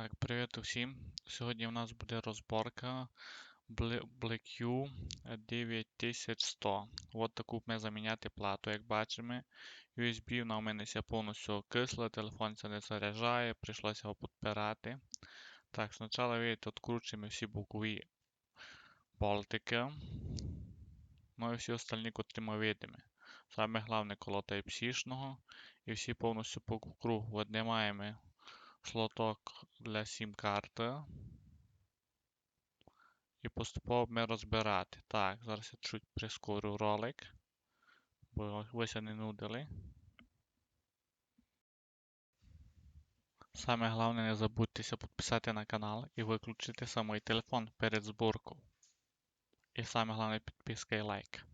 Так, привіт усім. Сьогодні у нас буде розборка Bl- BlackU 9100. От таку ми заміняти плату, як бачимо. USB вона у мене повністю кисла, телефон це не заряджає, прийшлося його підпирати. Так, спочатку видите, відкручуємо всі бокові болтики. Ну і всі остальні, котрі ми видимо. Саме головне коло Type-C-шного. І всі повністю по кругу. От не маємо слоток для сім-карти. І поступово ми розбирати. Так, зараз я чуть прискорю ролик, бо ви не нудили. Саме головне не забудьтеся підписати на канал і виключити самий телефон перед зборкою. І саме головне підписка і лайк.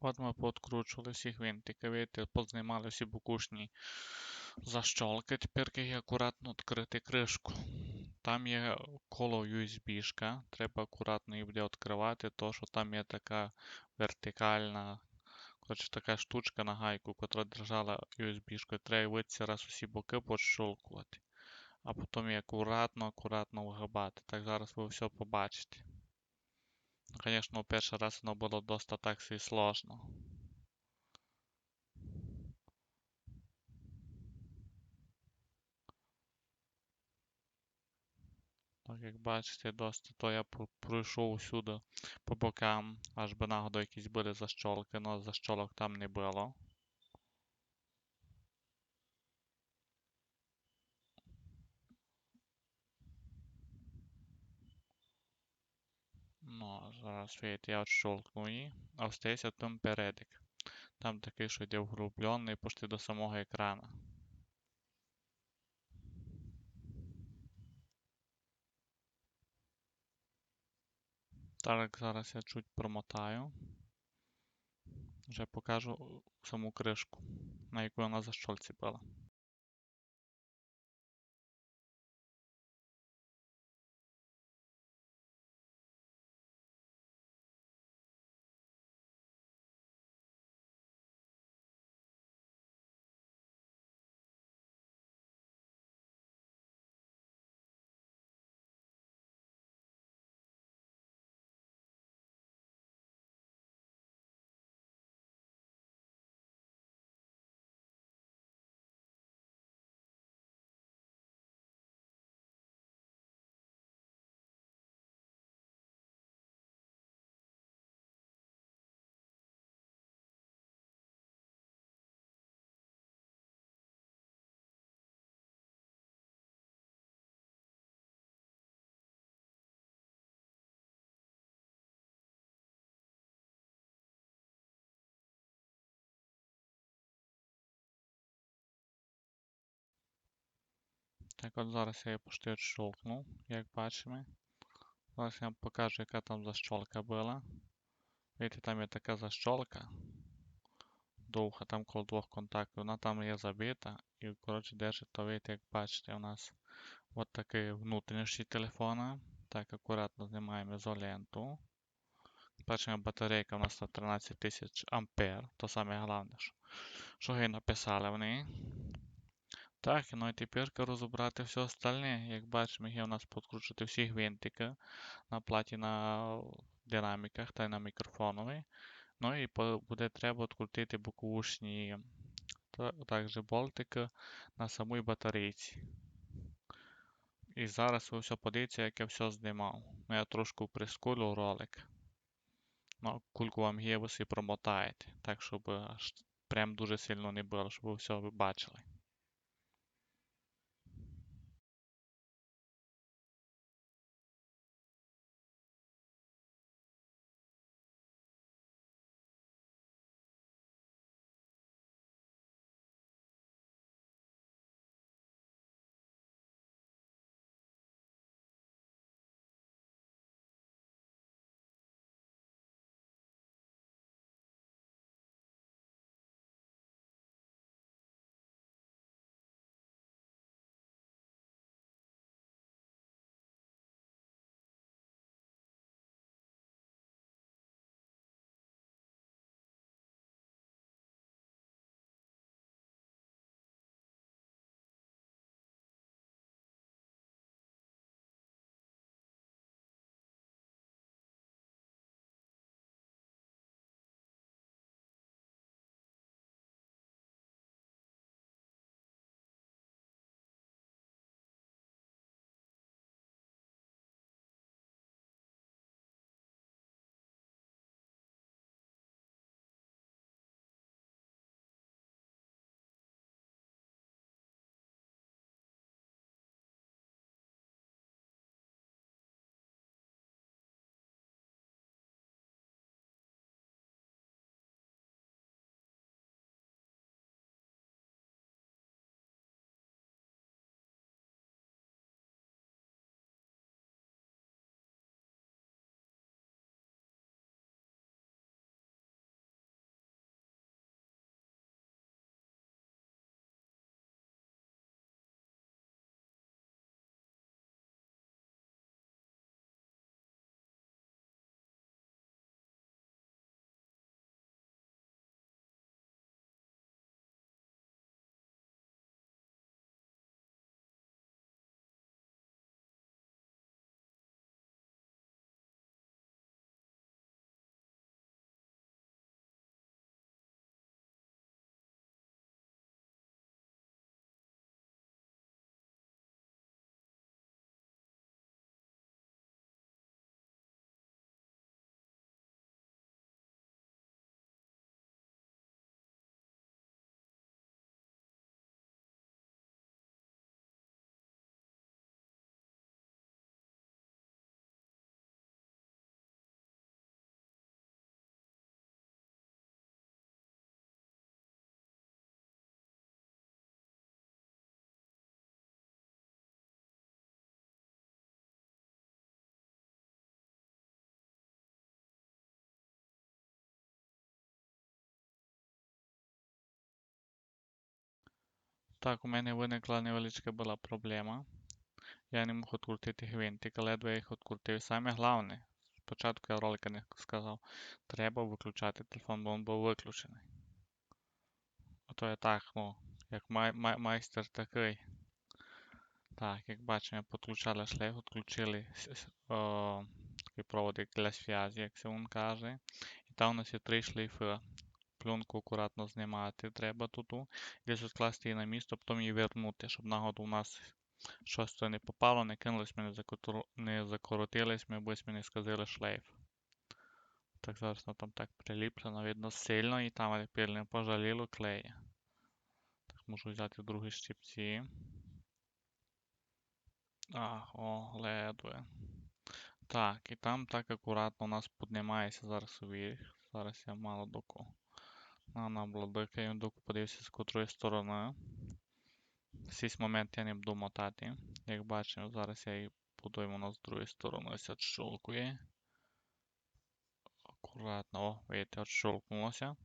От ми пооткручували всі гвинтики, видите, познімали всі букушні защолки. Тепер є акуратно відкрити кришку. Там є коло USB-шка, треба акуратно її буде відкривати, тому що там є така вертикальна, коротше, така штучка на гайку, яка держала USB-шку. Треба витися раз усі боки пощолкувати. А потім її акуратно, акуратно вигибати. Так зараз ви все побачите. Конечно, перший раз воно було доста так і сложно. Так, як бачите, досить то я пройшов усюди по бокам, аж би нагоду якісь були защолки, але защолок там не було. Ну, зараз видите, я а остається там передик. Там такий, що йде вглублений почти до самого екрана. Так, зараз я чуть промотаю. Вже покажу саму кришку, на яку вона за щольці. Так от зараз я її почти відщолкнув, як бачимо. Зараз я вам покажу, яка там защолка була. Видите, там є така защолка. Довга, там коло двох контактів. Вона там є забита. І, коротше, держить, то видите, як бачите, у нас от такий внутрішній телефона. Так, акуратно знімаємо ізоленту. Бачимо, батарейка у нас на 13 тисяч ампер. То саме головне, що, ви написали в неї. Так, ну і тепер розібрати все остальне. Як бачимо, є у нас підкручувати всі гвинтики на платі на динаміках та на мікрофонові. Ну і буде треба відкрутити боковушні також болтики на самій батарейці. І зараз ви все подивіться, як я все знімав. Ну, я трошки прискорю ролик. Ну, кульку вам є, ви всі промотаєте. Так, щоб прям дуже сильно не було, щоб ви все бачили. Так, у мене виникла невеличка була проблема. Я не мог відкрутити гвинтик, ледве їх відкрутив. Саме головне, спочатку я ролика не сказав, треба виключати телефон, бо він був виключений. Ото я так, ну, як май май майстер такий. Так, як бачимо, підключали шлейф, відключили о, такий для зв'язку, як це він каже. І там у нас є три шлейфи пленку акуратно знімати треба тут. Десь відкласти її на місто, потім її вернути, щоб нагоду у нас щось не попало, не кинулось, ми не закоротились, ми бось ми не сказали шлейф. Так, зараз воно там так приліплено, видно сильно і там тепер не пожаліло клея. Так, можу взяти другі щипці. А, о, ледве. Так, і там так акуратно у нас піднімається зараз вверх. Зараз я мало доку. На, на, бладикаю, доку подивився з котрої сторони. цей момент я не буду мотати. Як бачимо, зараз я її буду йому з другої сторони ось відщолкує. Акуратно, о, видите, відщолкнулося.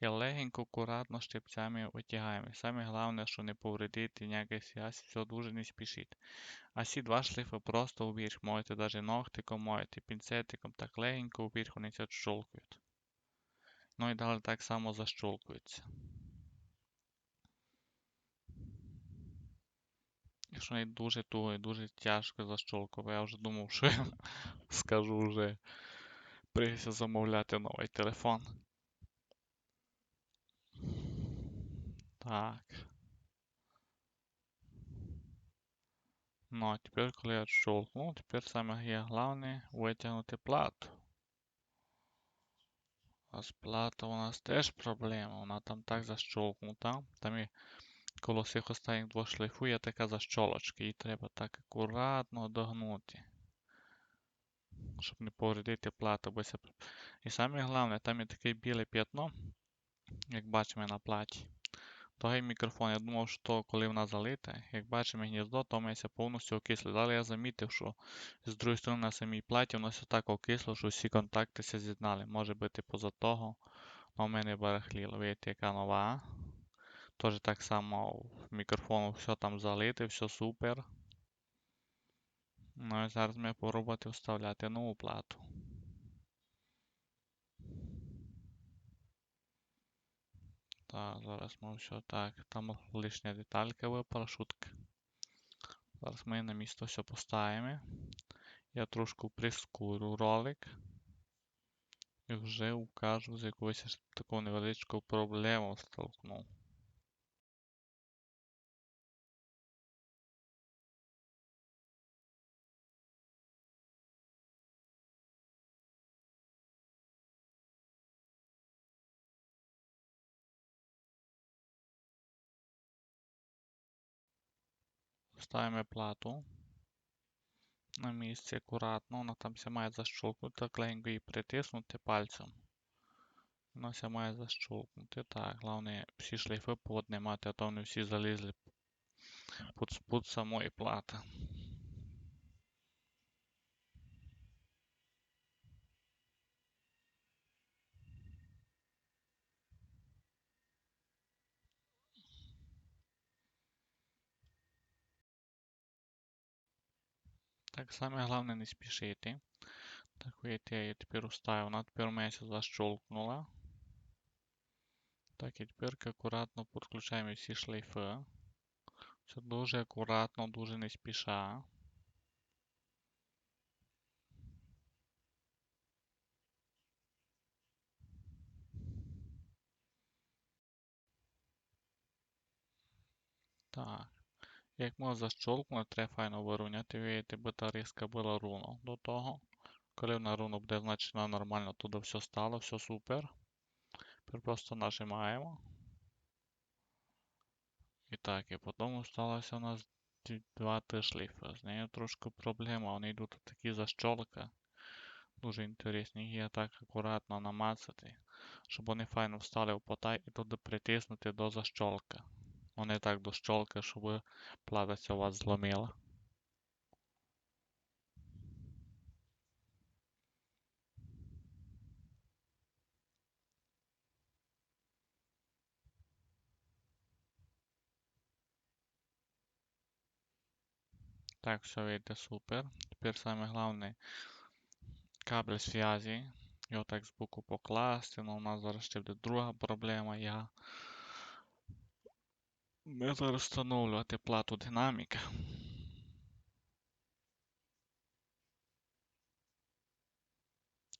І легенько, акуратно щипцями витягаємо. Саме головне, що не повредити ніякий зв'язь, все дуже не спішіть. А ці два шліфи просто вверх. Можете навіть ногтиком, можете пінцетиком, так легенько вверх вони відщолкують. Ну і далі так само защолкується. Якщо не дуже туго і дуже тяжко защолкувати, я вже думав, що я скажу вже прийдеться замовляти новий телефон. Так. Ну, а тепер, коли я відщолкнув, тепер саме є головне витягнути плату. А плата у нас теж проблема, вона там так защолкнута. Там і коло всіх останніх двох шлейфу є така защолочка, її треба так акуратно догнути. Щоб не повредити плату. Бо це... І саме головне, там є таке біле п'ятно, як бачимо на платі. Той мікрофон, я думав, що коли вона залита, як бачимо гніздо, то ми повністю окисло. Далі я замітив, що з другої сторони на самій платі воно все так окисло, що всі контакти се з'єднали. Може бути поза того, але в мене барахліло. Видите, яка нова. Теж так само в мікрофону все там залите, все супер. Ну і зараз ми попробувати вставляти нову плату. Так, зараз ми все так. Там лишня деталька випала, шутка. Зараз ми на місто все поставимо. Я трошки прискорю ролик. І вже укажу з якоюсь такою невеличку проблему столкнув. Ставимо плату на місці акуратно, вона там все має защолкнути, легенько її притиснути пальцем. Вона ся має защолкнути. Так, головне всі шлейфи пооднимати, а то вони всі залізли під самої плати. Так саме головне не спішити. Так, видите, я її тепер уставив, вона тепер у мене защолкнула. Так, і тепер акуратно підключаємо всі шлейфи. Все дуже акуратно, дуже не спіша. Так. Як ми защолкнули, треба файно вирівняти. Видите, батарейська була руно до того. Коли вона руно буде, значить вона нормально туди все стало, все супер. Тепер просто нажимаємо. І так, і потім сталося у нас два шліфи. З нею трошки проблема, вони йдуть такі защолка. Дуже інтересні. Її так акуратно намацати, щоб вони файно встали в потай і туди притиснути до защолка. Вони так до щолки, щоб платиця у вас зломила. Так, все вийде супер. Тепер саме головне кабель зв'язі. Його так збоку покласти, але у нас зараз ще буде друга проблема. Я зараз встановлювати плату динаміка.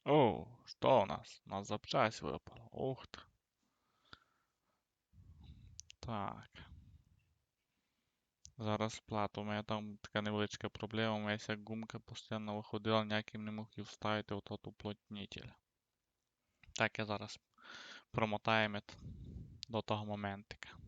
О, що у нас? У нас запчасть випала. Ух ти. Так. Зараз плату. У мене там така невеличка проблема. У мене ця гумка постійно виходила, ніяким не мог її вставити в тот уплотнитель. Так, я зараз промотаємо до того моментика.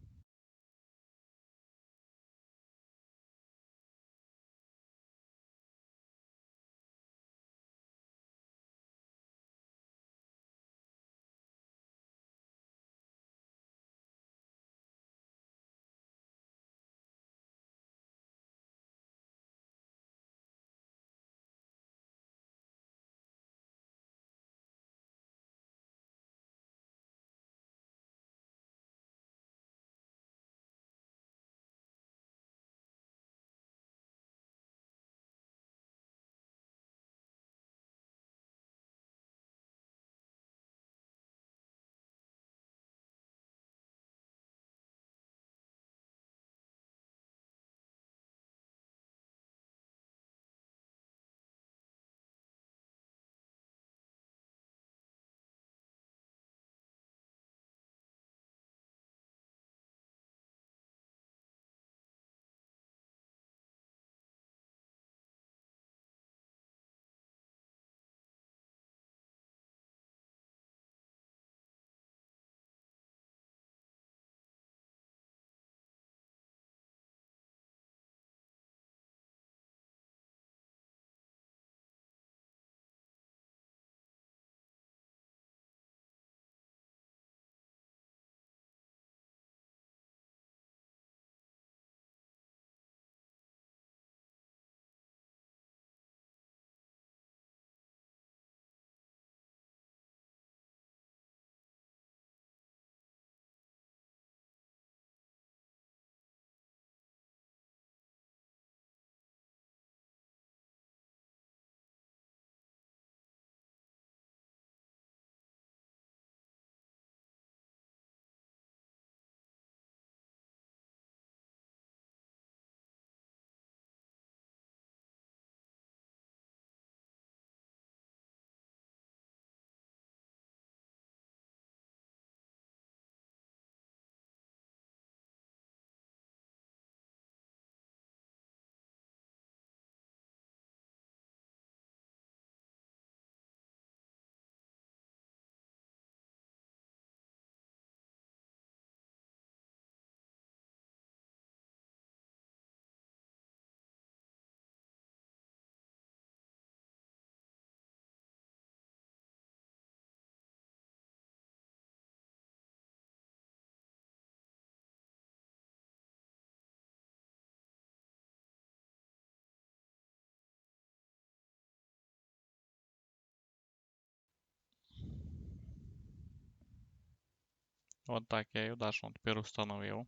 От так я і удачно тепер установив.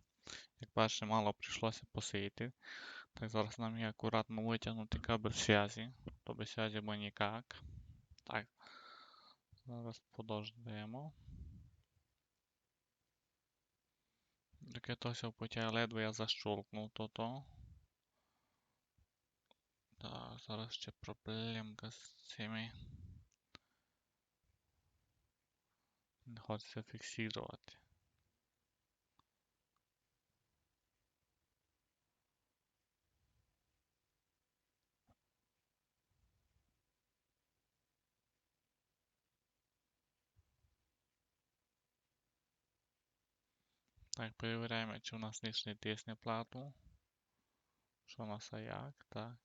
Як бачите, мало прийшлося посити. Так, зараз нам є акуратно витягнути кабель зв'язі. То без зв'язі бо ніяк. Так. Зараз подождемо. Таке то все потяг ледве я защолкнув то-то. Так, зараз ще проблемка з цими. Не хочеться фіксувати. Так, перевіряємо, чи у нас ніч не тисне плату. Що у нас а як, так.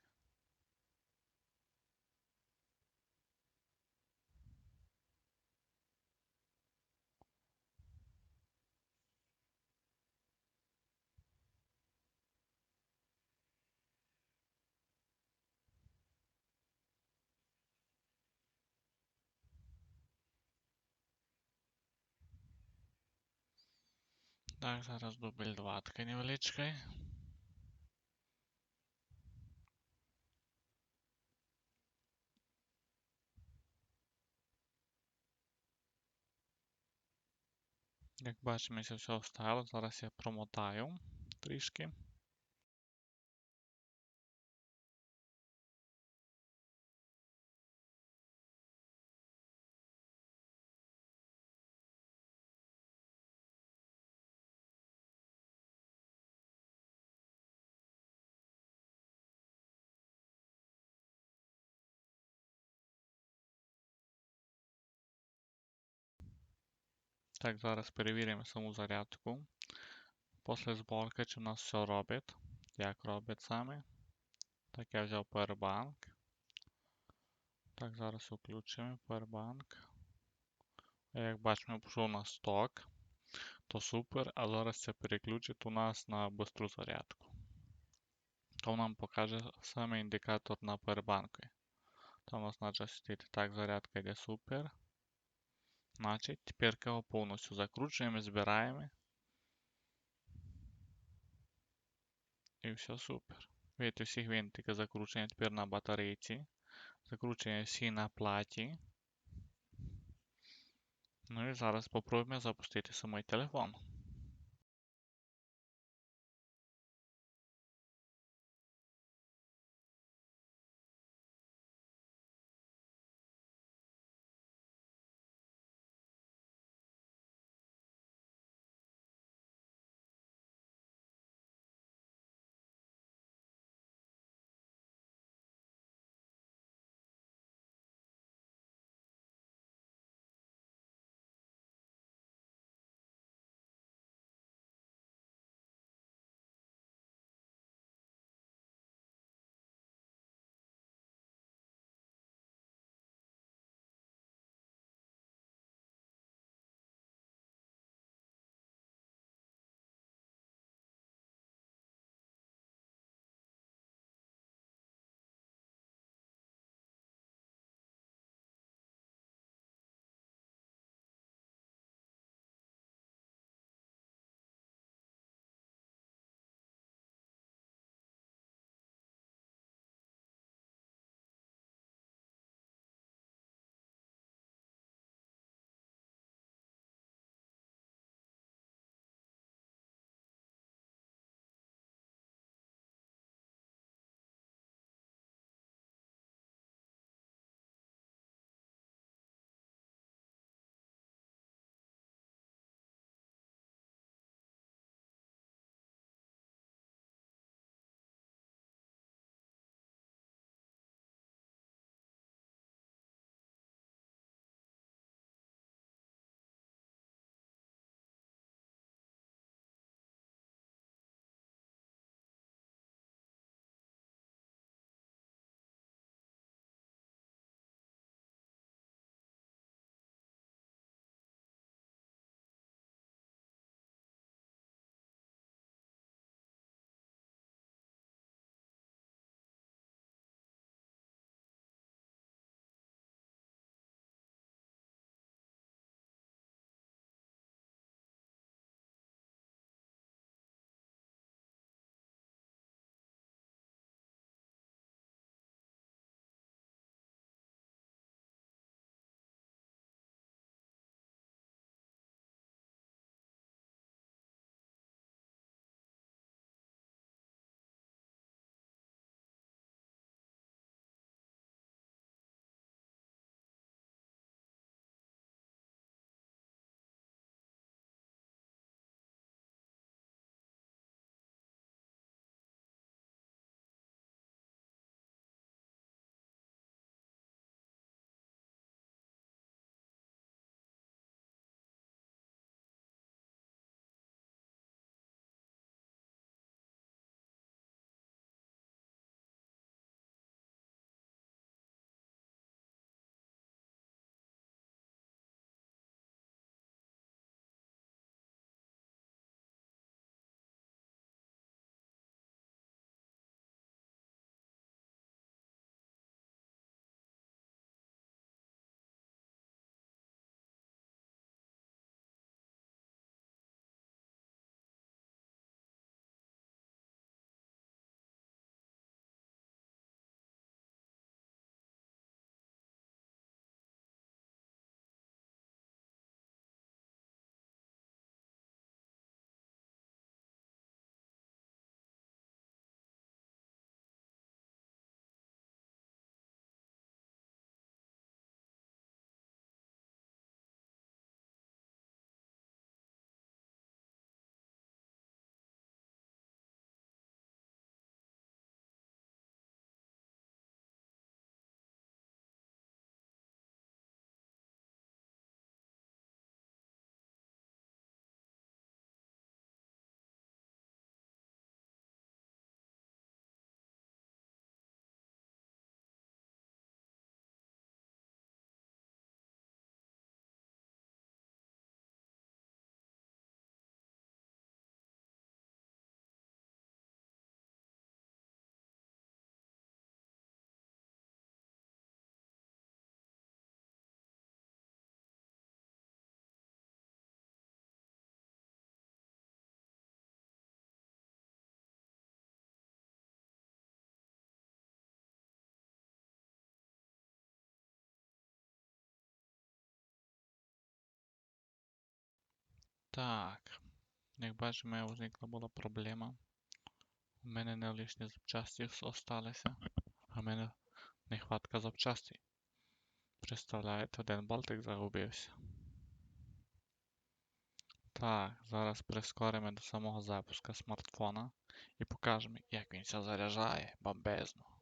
Так, зараз дубль 2 така невеличкий. Як бачимо, все встало, Зараз я промотаю трішки. Так, зараз перевіримо саму зарядку. Після зборки, чи у нас все робить. Як робить саме. Так, я взяв Powerbank. Так, зараз включимо Powerbank. Як бачимо, пішов на сток. То супер, а зараз це переключить у нас на бистру зарядку. То нам покаже саме індикатор на Powerbank. Там у нас значить світити так, зарядка йде супер. Значить, тепер його повністю закручуємо, збираємо. І все супер. Видите, всі гвинтики закручені тепер на батарейці. Закручені всі на платі. Ну і зараз спробуємо запустити самий телефон. Так. Як бачимо, возникла була проблема. У мене не лишні запчасті осталися, а в мене нехватка запчастей. Представляєте, один болтик загубився. Так, зараз прискоримо до самого запуска смартфона і покажемо, як він все заряджає бомбезно.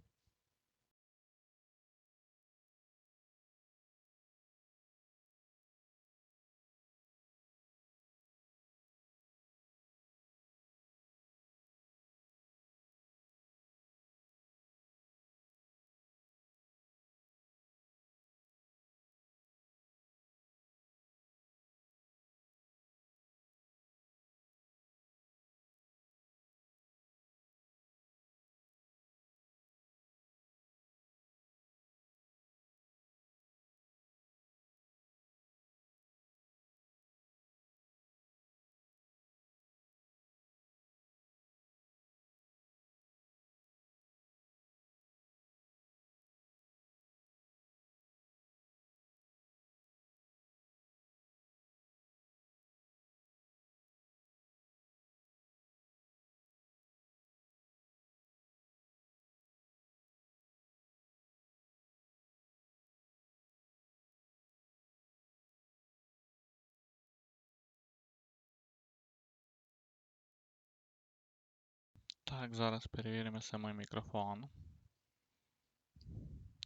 Так, зараз перевіримо самий мікрофон.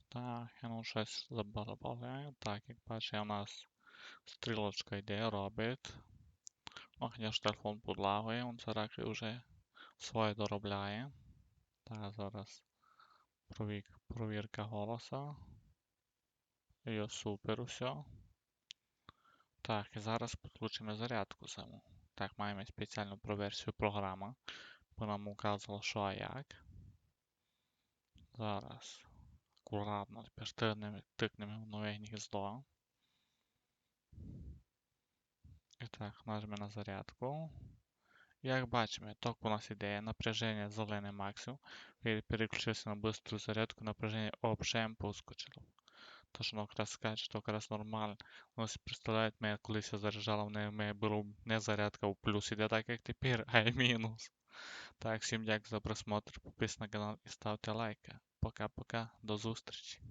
Так, я ну щось забавляю. Так, як бачите, у нас стрілочка йде, робить. Ну, звісно, телефон подлагує, він зараз вже своє доробляє. Так, зараз провірка голоса. І супер все. Так, і зараз підключимо зарядку саму. Так, маємо спеціальну проверсію програми, бо нам указало, що як. Зараз акуратно тепер тикнемо, тикнемо в нове гніздо. І так, нажмемо на зарядку. Як бачимо, ток у нас іде, напряження зелений максимум. І переключився на быстру зарядку, напряження общем поскочило. То, що воно якраз скаже, що якраз нормально. Ну, представляєте, мене колись я заряджала, в мене було не зарядка в плюс іде так, як тепер, а й мінус. Так, всім дякую за просмотр, підписуйтесь на канал і ставте лайки. Пока-пока, до зустрічі.